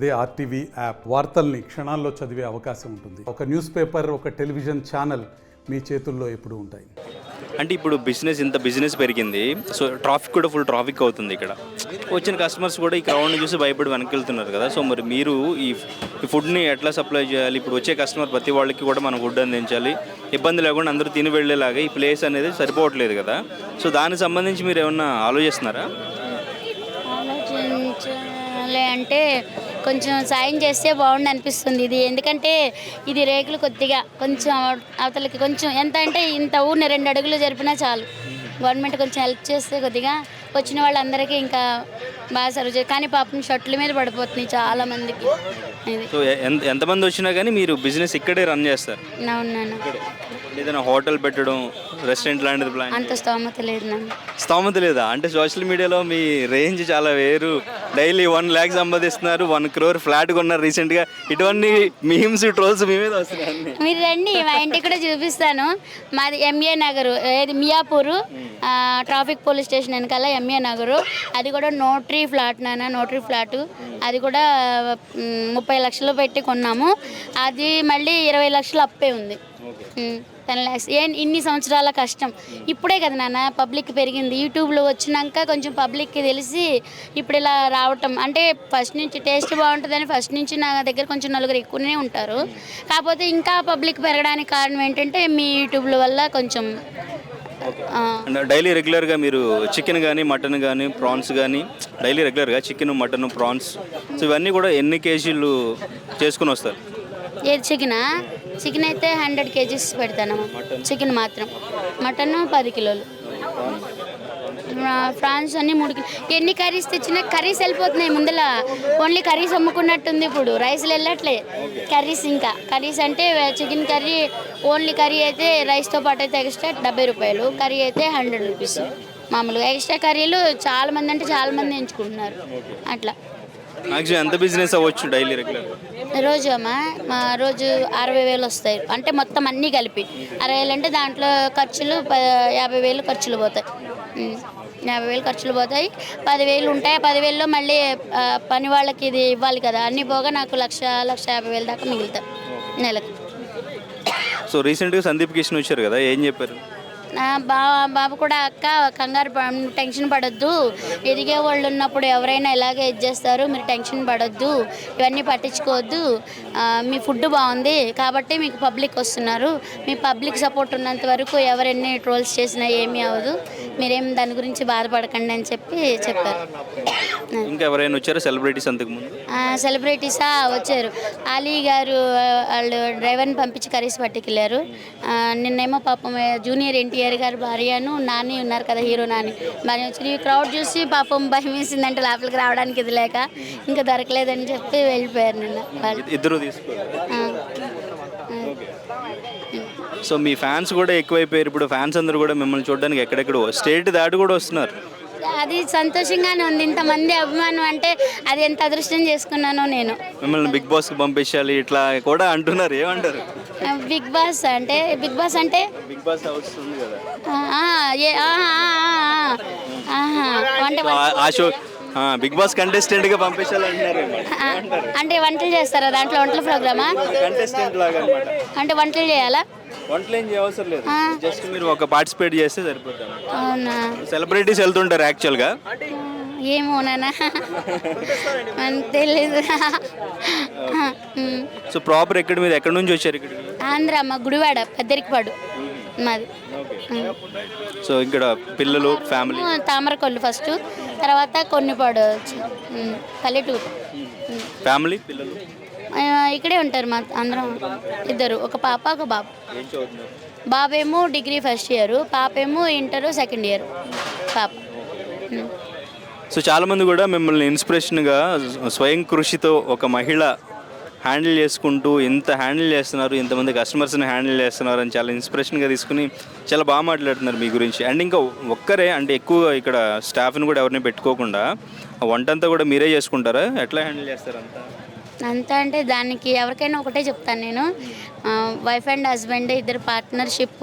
అదే RTV app వార్తల్ని క్షణాల్లో చదివే అవకాశం ఉంటుంది. ఒక న్యూస్ పేపర్ ఒక టెలివిజన్ ఛానల్ మీ చేతుల్లో ఎప్పుడూ ఉంటాయి. అంటే ఇప్పుడు బిజినెస్ ఇంత బిజినెస్ పెరిగింది. సో ట్రాఫిక్ కూడా ఫుల్ ట్రాఫిక్ అవుతుంది ఇక్కడ. వచ్చిన కస్టమర్స్ కూడా ఈ క్రౌడ్ని చూసి భయపడి వెనక్కి వెళ్తున్నారు కదా. సో మరి మీరు ఈ ఈ ఫుడ్ని ఎట్లా సప్లై చేయాలి? ఇప్పుడు వచ్చే కస్టమర్ ప్రతి వాళ్ళకి కూడా మనం ఫుడ్ అందించాలి. ఇబ్బంది లేకుండా అందరూ తిని వెళ్ళేలాగా ఈ ప్లేస్ అనేది సరిపోవట్లేదు కదా. సో దానికి సంబంధించి మీరు ఏమన్నా ఆలోచిస్తున్నారా? ఆలోచించాలి అంటే కొంచెం సాయం చేస్తే బాగుండు అనిపిస్తుంది ఇది. ఎందుకంటే ఇది రేకులు కొద్దిగా కొంచెం అవతలకి కొంచెం ఎంత అంటే ఇంత ఊరిని రెండు అడుగులు జరిపినా చాలు. గవర్నమెంట్ కొంచెం హెల్ప్ చేస్తే కొద్దిగా వచ్చిన వాళ్ళందరికీ ఇంకా బాగా సర్వ్ చేయాలి కానీ పాపం షర్ట్ల మీద పడిపోతున్నాయి చాలా మందికి సో ఎంతమంది వచ్చినా కానీ మీరు బిజినెస్ ఇక్కడే రన్ చేస్తారు. అవునాను ఏదైనా హోటల్ పెట్టడం రెస్టారెంట్ లాంటిది ప్లాన్ అంత స్తోమత లేదు స్తోమత లేదా? అంటే సోషల్ మీడియాలో మీ రేంజ్ చాలా వేరు. డైలీ వన్ ల్యాక్ సంపాదిస్తున్నారు వన్ క్రోర్ ఫ్లాట్ కొన్నారు రీసెంట్గా. ఇటువంటి మీమ్స్ ట్రోల్స్ మీ మీద వస్తున్నాయి మీరు రండి మా ఇంటికి కూడా చూపిస్తాను. మాది ఎంఏ నగరు ఏది మియాపూరు ట్రాఫిక్ పోలీస్ స్టేషన్ వెనకాల ఎంఏ నగరు. అది కూడా నోటరీ ఫ్లాట్ నాన్న నోటరీ ఫ్లాట్. అది కూడా ముప్పై లక్షలు పెట్టి కొన్నాము. అది మళ్ళీ ఇరవై లక్షలు అప్పే ఉంది. టెన్ ల్యాక్స్ ఏ ఇన్ని సంవత్సరాల కష్టం. ఇప్పుడే కదా నాన్న పబ్లిక్ పెరిగింది. యూట్యూబ్లో వచ్చినాక కొంచెం పబ్లిక్కి తెలిసి ఇప్పుడు ఇలా రావటం. అంటే ఫస్ట్ నుంచి టేస్ట్ బాగుంటుందని ఫస్ట్ నుంచి నా దగ్గర కొంచెం నలుగురు ఎక్కువనే ఉంటారు. కాకపోతే ఇంకా పబ్లిక్ పెరగడానికి కారణం ఏంటంటే మీ యూట్యూబ్ల వల్ల కొంచెం డైలీ రెగ్యులర్గా మీరు చికెన్ కానీ మటన్ కానీ ప్రాన్స్ కానీ డైలీ రెగ్యులర్గా చికెన్ మటన్ ప్రాన్స్. ఇవన్నీ కూడా ఎన్ని కేజీలు చేసుకుని వస్తారు? ఏది చికెనా? చికెన్ అయితే హండ్రెడ్ కేజీస్ పెడతాను. చికెన్ మాత్రం. మటన్ పది కిలోలు. ఫ్రాన్స్ ప్రాన్స్ అన్ని మూడు కిలో ఎన్ని కర్రీస్ తెచ్చినా కర్రీస్ వెళ్ళిపోతున్నాయి. ముందల ఓన్లీ కర్రీస్ అమ్ముకున్నట్టుంది ఇప్పుడు. రైస్లు వెళ్ళట్లే. కర్రీస్ ఇంకా. కర్రీస్ అంటే చికెన్ కర్రీ ఓన్లీ కర్రీ అయితే రైస్తో పాటు అయితే ఎక్స్ట్రా డెబ్బై రూపాయలు. కర్రీ అయితే హండ్రెడ్ రూపీస్. మామూలుగా ఎక్స్ట్రా కర్రీలు చాలామంది అంటే చాలామంది ఎంచుకుంటున్నారు. అట్లా. మ్యాక్సిమం ఎంత బిజినెస్ అవ్వచ్చు డైలీ రెగ్యులర్ రోజు అమ్మా మా రోజు అరవై వేలు వస్తాయి. అంటే మొత్తం అన్నీ కలిపి. అరవై వేలు అంటే దాంట్లో ఖర్చులు యాభై వేలు ఖర్చులు పోతాయి. యాభై వేలు ఖర్చులు పోతాయి. పదివేలు ఉంటాయి. పదివేల్లో మళ్ళీ పని వాళ్ళకి ఇది ఇవ్వాలి కదా. అన్నీ పోగా నాకు లక్ష లక్ష యాభై వేలు దాకా మిగులుతాయి. నెలకు. సో రీసెంట్గా సందీప్ కిషన్ వచ్చారు కదా? ఏం చెప్పారు? బా బాబు కూడా అక్క కంగారు టెన్షన్ పడొద్దు. ఎదిగే వాళ్ళు ఉన్నప్పుడు ఎవరైనా ఇలాగే ఇది చేస్తారు మీరు టెన్షన్ పడొద్దు. ఇవన్నీ పట్టించుకోవద్దు. మీ ఫుడ్ బాగుంది కాబట్టి మీకు పబ్లిక్ వస్తున్నారు. మీ పబ్లిక్ సపోర్ట్ ఉన్నంత వరకు ఎవరెన్ని ట్రోల్స్ చేసినా ఏమీ అవ్వదు. మీరేం దాని గురించి బాధపడకండి అని చెప్పి చెప్పారు. ఇంకా ఎవరైనా వచ్చారా సెలబ్రిటీస్ అంతకుముందు? ఆ, సెలబ్రిటీసా? వచ్చారు. అలీ గారు వాళ్ళు డ్రైవర్ని పంపించి కర్రీస్ పట్టుకెళ్ళారు. నిన్నేమో పాపం జూనియర్ ఎన్టీఆర్ గారు భార్యను నాని ఉన్నారు కదా హీరో నాని. మరి వచ్చి క్రౌడ్ చూసి పాపం భయం వేసిందంటే లోపలికి రావడానికి ఇది లేక ఇంకా దొరకలేదని చెప్పి వెళ్ళిపోయారు నిన్న ఇద్దరు. సో మీ ఫ్యాన్స్ కూడా ఎక్కువైపోయారు. ఇప్పుడు ఫ్యాన్స్ అందరూ కూడా మిమ్మల్ని చూడడానికి ఎక్కడెక్కడ స్టేట్ దాటి కూడా వస్తున్నారు. అది సంతోషంగానే ఉంది. ఇంతమంది అభిమానం అంటే అది ఎంత అదృష్టం చేసుకున్నానో నేను. మిమ్మల్ని బిగ్ బాస్కి పంపించాలి ఇట్లా కూడా అంటున్నారు. ఏమంటారు? ఆ, బిగ్ బాస్ అంటే బిగ్ బాస్ అంటే? బిగ్ బాస్ హౌస్ ఉంది కదా. ఆ, ఏ ఆహా, ఆహా, ఆహా. అంటే ఆ- ఆ షో ఆ, బిగ్ బాస్ కంటెస్టెంట్గా పంపించాలంటున్నారు అంటే వంటలు చేస్తారా? దాంట్లో వంటల ప్రోగ్రామా? కంటెస్టెంట్ లాగా అన్నమాట. అంటే వంటలు చేయాలా? వంటలు ఏం చేయవసరం లేదు. జస్ట్ మీరు ఒక పార్టిసిపేట్ చేస్తే సరిపోతాం అవునా? సెలబ్రిటీస్ వెళ్తుంటారు యాక్చువల్గా. ఏమోనా మనకు తెలీదు. సో ప్రాపర్ ఎక్కడ మీరు ఎక్కడి నుంచి వచ్చారు ఇక్కడ ఆంధ్ర అమ్మ గుడివాడ పెద్దరికిపాడు. మాది. సో ఇక్కడ పిల్లలు ఫ్యామిలీ? తామరకొల్లు ఫస్ట్. తర్వాత కొన్నిపాడు పల్లెటూరు. ఫ్యామిలీ పిల్లలు? ఇక్కడే ఉంటారు మా అందరం. ఇద్దరు ఒక పాప ఒక బాబు. బాబేమో డిగ్రీ ఫస్ట్ ఇయర్ పాపేమో ఇంటర్ సెకండ్ ఇయర్. పాప. సో చాలామంది కూడా మిమ్మల్ని ఇన్స్పిరేషన్గా స్వయం కృషితో ఒక మహిళ హ్యాండిల్ చేసుకుంటూ ఇంత హ్యాండిల్ చేస్తున్నారు ఇంతమంది కస్టమర్స్ని హ్యాండిల్ చేస్తున్నారు అని చాలా ఇన్స్పిరేషన్గా తీసుకుని చాలా బాగా మాట్లాడుతున్నారు మీ గురించి. అండ్ ఇంకా ఒక్కరే అంటే ఎక్కువ ఇక్కడ స్టాఫ్ని కూడా ఎవరిని పెట్టుకోకుండా వంట అంతా కూడా మీరే చేసుకుంటారా? ఎట్లా హ్యాండిల్ చేస్తారంతా అంతా అంటే దానికి ఎవరికైనా ఒకటే చెప్తాను నేను. వైఫ్ అండ్ హస్బెండ్ ఇద్దరు పార్ట్నర్షిప్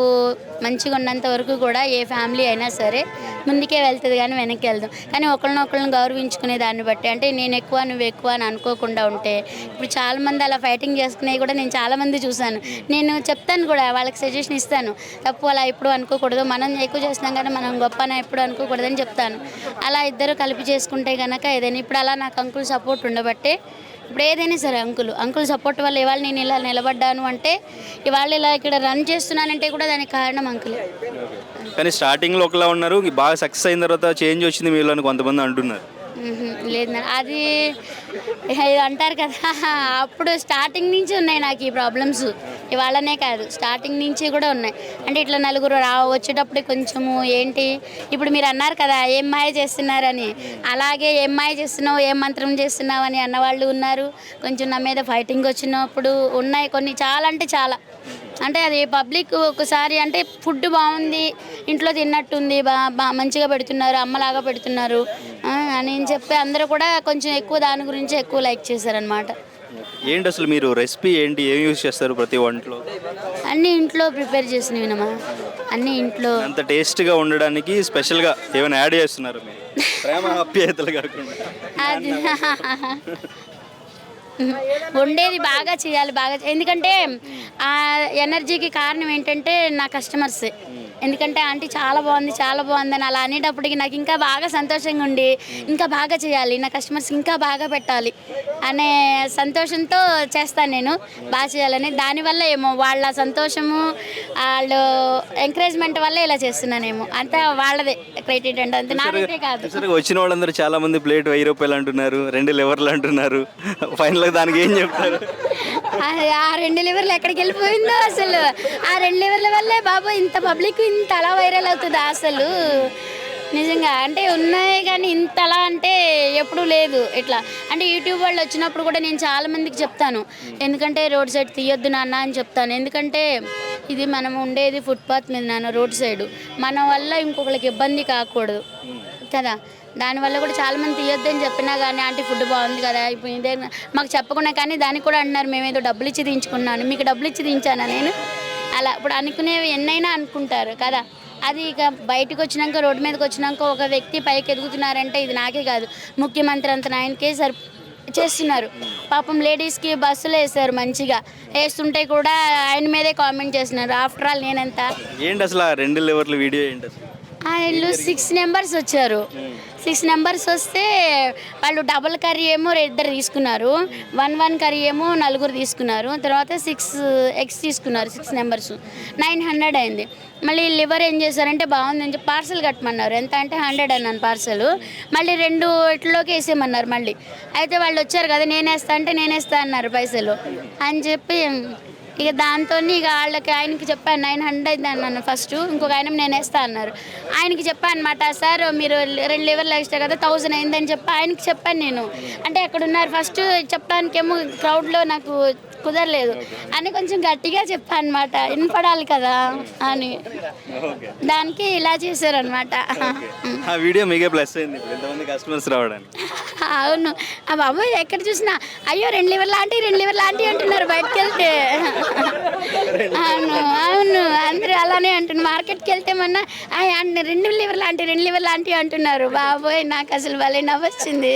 మంచిగా ఉన్నంత వరకు కూడా ఏ ఫ్యామిలీ అయినా సరే ముందుకే వెళ్తుంది కానీ వెనక్కి వెళ్దాం. కానీ ఒకరినొకరిని గౌరవించుకునే దాన్ని బట్టి అంటే నేను ఎక్కువ నువ్వు ఎక్కువ అని అనుకోకుండా ఉంటే. ఇప్పుడు చాలామంది అలా ఫైటింగ్ చేసుకునేవి కూడా నేను చాలామంది చూశాను. నేను చెప్తాను కూడా వాళ్ళకి సజెషన్ ఇస్తాను. తప్పు అలా ఎప్పుడు అనుకోకూడదు. మనం ఎక్కువ చేస్తున్నాం కానీ మనం గొప్ప అని ఎప్పుడు అనుకోకూడదని చెప్తాను. అలా ఇద్దరు కలిపి చేసుకుంటే కనుక ఏదైనా ఇప్పుడు అలా నాకు అంకుల్ సపోర్ట్ ఉండబట్టే ఇప్పుడు ఏదైనా సరే అంకుల్ అంకుల్ సపోర్ట్ వల్ల ఇవాళ నేను ఇలా నిలబడ్డాను అంటే ఇవాళ ఇలా ఇక్కడ రన్ చేస్తున్నానంటే కూడా దానికి కారణం అంకుల్. కానీ స్టార్టింగ్లో ఒకలా ఉన్నారు బాగా సక్సెస్ అయిన తర్వాత చేంజ్ వచ్చింది మీలో కొంతమంది అంటున్నారు. లేదు అది అంటారు కదా అప్పుడు స్టార్టింగ్ నుంచి ఉన్నాయి నాకు ఈ ప్రాబ్లమ్స్ ఇవాళనే కాదు స్టార్టింగ్ నుంచి కూడా ఉన్నాయి. అంటే ఇట్లా నలుగురు రా వచ్చేటప్పుడు కొంచెము ఏంటి ఇప్పుడు మీరు అన్నారు కదా ఏం మాయ చేస్తున్నారని. అలాగే ఏం మాయ చేస్తున్నావు ఏం మంత్రం చేస్తున్నావు అని అన్నవాళ్ళు ఉన్నారు. కొంచెం నా మీద ఫైటింగ్ వచ్చినప్పుడు ఉన్నాయి కొన్ని చాలా అంటే చాలా. అంటే అది పబ్లిక్ ఒకసారి అంటే ఫుడ్ బాగుంది ఇంట్లో తిన్నట్టుంది బా మంచిగా పెడుతున్నారు అమ్మలాగా పెడుతున్నారు. అని చెప్పి అందరూ కూడా కొంచెం ఎక్కువ దాని గురించి ఎక్కువ లైక్ చేశారనమాట ఏంటి అసలు మీరు రెసిపీ ఏంటి? ఏం యూస్ చేస్తారు ప్రతి వంటలో? అన్నీ ఇంట్లో ప్రిపేర్ చేసినవినమా అన్నీ ఇంట్లో అంత టేస్ట్గా ఉండడానికి స్పెషల్గా ఏమైనా యాడ్ చేస్తున్నారు మీరు? ప్రేమ ఆప్యాయతలు కాకుండా. అది. వండేది బాగా చేయాలి బాగా ఎందుకంటే ఆ ఎనర్జీకి కారణం ఏంటంటే నా కస్టమర్స్ ఎందుకంటే ఆంటీ చాలా బాగుంది చాలా బాగుంది అని అలా అనేటప్పటికి నాకు ఇంకా బాగా సంతోషంగా ఉండి ఇంకా బాగా చేయాలి నా కస్టమర్స్ ఇంకా బాగా పెట్టాలి అనే సంతోషంతో చేస్తాను నేను బాగా చేయాలని. దానివల్ల ఏమో వాళ్ళ సంతోషము వాళ్ళు ఎంకరేజ్మెంట్ వల్ల ఇలా చేస్తున్నానేమో అంతా వాళ్ళదే క్రెడిట్ అంటే అంతే నాదైతే కాదు. వచ్చిన వాళ్ళందరూ చాలా మంది ప్లేట్ వెయ్యి రూపాయలు అంటున్నారు రెండు లివర్లు అంటున్నారు పిల్లలకి దానికి ఏం చెప్తారు? ఆ- రెండు లివర్లు ఎక్కడికి వెళ్ళిపోయిందో అసలు. ఆ రెండు లివర్ల వల్లే బాబు ఇంత పబ్లిక్ ఇంత అలా వైరల్ అవుతుందా అసలు. నిజంగా అంటే ఉన్నాయి కానీ ఇంతలా అంటే ఎప్పుడూ లేదు ఇట్లా. అంటే యూట్యూబ్ వాళ్ళు వచ్చినప్పుడు కూడా నేను చాలా మందికి చెప్తాను. ఎందుకంటే రోడ్ సైడ్ తీయొద్దు నాన్న అని చెప్తాను. ఎందుకంటే ఇది మనం ఉండేది ఫుట్పాత్ మీద నాన్న రోడ్ సైడ్. మన వల్ల ఇంకొకరికి ఇబ్బంది కాకూడదు. కదా? దానివల్ల కూడా చాలా మంది అని చెప్పినా కానీ ఆంటీ ఫుడ్ బాగుంది కదా ఇప్పుడు ఇదే మాకు చెప్పకుండా కానీ దానికి కూడా అంటున్నారు. మేమేదో డబ్బులు ఇచ్చి దించుకున్నాను మీకు డబ్బులు ఇచ్చి దించానా నేను? అలా ఇప్పుడు అనుకునేవి ఎన్నైనా అనుకుంటారు కదా. అది ఇక బయటకు వచ్చినాక రోడ్డు మీదకి వచ్చినాక ఒక వ్యక్తి పైకి ఎదుగుతున్నారంటే ఇది నాకే కాదు. ముఖ్యమంత్రి అంత ఆయనకే సరి చేస్తున్నారు. పాపం లేడీస్కి బస్సులు వేస్తారు మంచిగా. వేస్తుంటే కూడా ఆయన మీదే కామెంట్ చేస్తున్నారు. ఆఫ్టర్ ఆల్ నేనెంత? ఏంటి అసలు రెండు లివర్ల వీడియో ఏంటి అసలు? ఆ సిక్స్ నెంబర్స్ వచ్చారు. సిక్స్ నెంబర్స్ వస్తే వాళ్ళు డబుల్ కర్రీ ఏమో ఇద్దరు తీసుకున్నారు. వన్ వన్ కర్రీ ఏమో నలుగురు తీసుకున్నారు. తర్వాత సిక్స్ ఎగ్స్ తీసుకున్నారు సిక్స్ నెంబర్స్ నైన్ హండ్రెడ్ అయింది. మళ్ళీ లివర్ ఏం చేశారంటే బాగుందని చెప్పి పార్సల్ కట్టమన్నారు. ఎంత అంటే హండ్రెడ్ అన్నాను పార్సల్ మళ్ళీ రెండు ఇట్లోకి వేసేయమన్నారు మళ్ళీ. అయితే వాళ్ళు వచ్చారు కదా నేనేస్తా అంటే నేనేస్తా అన్నారు పైసలు. అని చెప్పి ఇక దాంతో ఇక వాళ్ళకి ఆయనకి చెప్పాను నైన్ హండ్రెడ్ అన్నాను ఫస్ట్ ఇంకొక ఆయన నేను వేస్తా అన్నారు. ఆయనకి చెప్పాను అనమాట సార్ మీరు రెండు లెవెల్ ఎక్స్ట్రా కదా థౌజండ్ అయిందని చెప్పి ఆయనకి చెప్పాను నేను. అంటే అక్కడ ఉన్నారు ఫస్ట్ చెప్పడానికేమో క్రౌడ్లో నాకు కుదరలేదు. అని కొంచెం గట్టిగా చెప్పాను అనమాట వినపడాలి కదా అని. దానికి ఇలా చేశారనమాట. ఆ వీడియో మీకే ప్లస్ అయింది ఇప్పుడు. ఎంతమంది కస్టమర్స్ రావడానికి. అవును. ఆ బాబు ఎక్కడ చూసినా? అయ్యో రెండు లివర్ లాంటి రెండు లివర్ లాంటి అంటున్నారు బయటకు వెళ్తే అవును అవును. అందరూ అలానే అంటున్నారు. మార్కెట్కి వెళ్తే మొన్న "ఆ, అన్న రెండు లివర్ లాంటి రెండు లివర్ లాంటి అంటున్నారు. బాబోయ్ నాకు అసలు భలే నవ్వొచ్చింది.